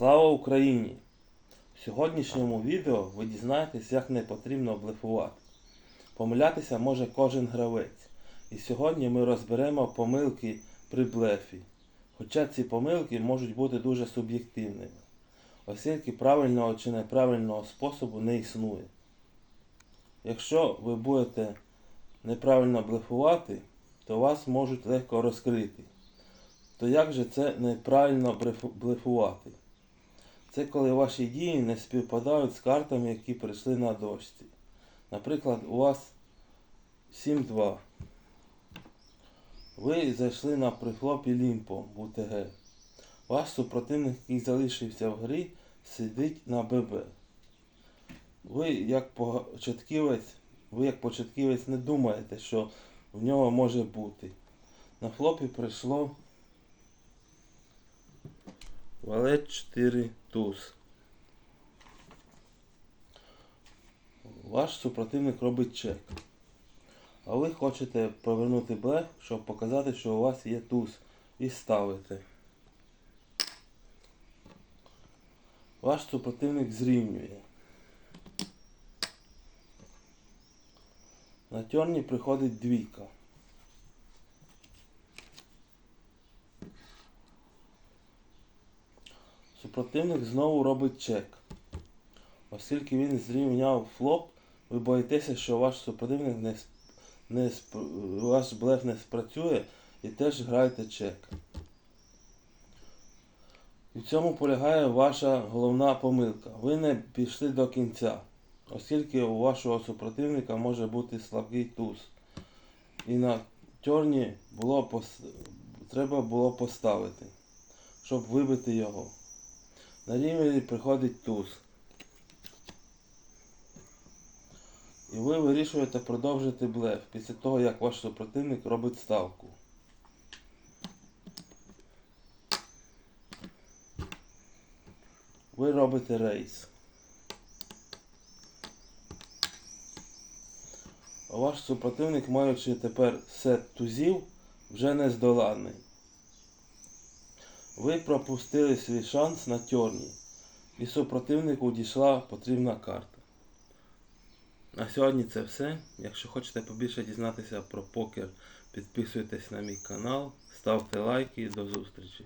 Слава Україні! В сьогоднішньому відео ви дізнаєтесь, як не потрібно блефувати. Помилятися може кожен гравець. І сьогодні ми розберемо помилки при блефі. Хоча ці помилки можуть бути дуже суб'єктивними, оскільки правильного чи неправильного способу не існує. Якщо ви будете неправильно блефувати, то вас можуть легко розкрити. То як же це неправильно блефувати? Це коли ваші дії не співпадають з картами, які прийшли на дошці. Наприклад, у вас 7-2. Ви зайшли на прихлопі лімпо в УТГ. Ваш супротивник, який залишився в грі, сидить на ББ. Ви як початківець, ви як початківець не думаєте, що в нього може бути. На флопі прийшло Валет 4 туз. Ваш супротивник робить чек. А ви хочете повернути блеф, щоб показати, що у вас є туз. І ставите. Ваш супротивник зрівнює. На тьорні приходить двійка. Супротивник знову робить чек. Оскільки він зрівняв флоп, ви боїтеся, що ваш супротивник не, не ваш блеф не спрацює і теж граєте чек. І в цьому полягає ваша головна помилка. Ви не пішли до кінця, оскільки у вашого супротивника може бути слабкий туз. І на тьорні було пос... треба було поставити, щоб вибити його. На рівні приходить туз. І ви вирішуєте продовжити блеф після того, як ваш супротивник робить ставку. Ви робите рейс. Ваш супротивник, маючи тепер сет тузів, вже не здоланий. Ви пропустили свій шанс на тьорні, і супротивнику дійшла потрібна карта. На сьогодні це все. Якщо хочете побільше дізнатися про покер, підписуйтесь на мій канал, ставте лайки і до зустрічі.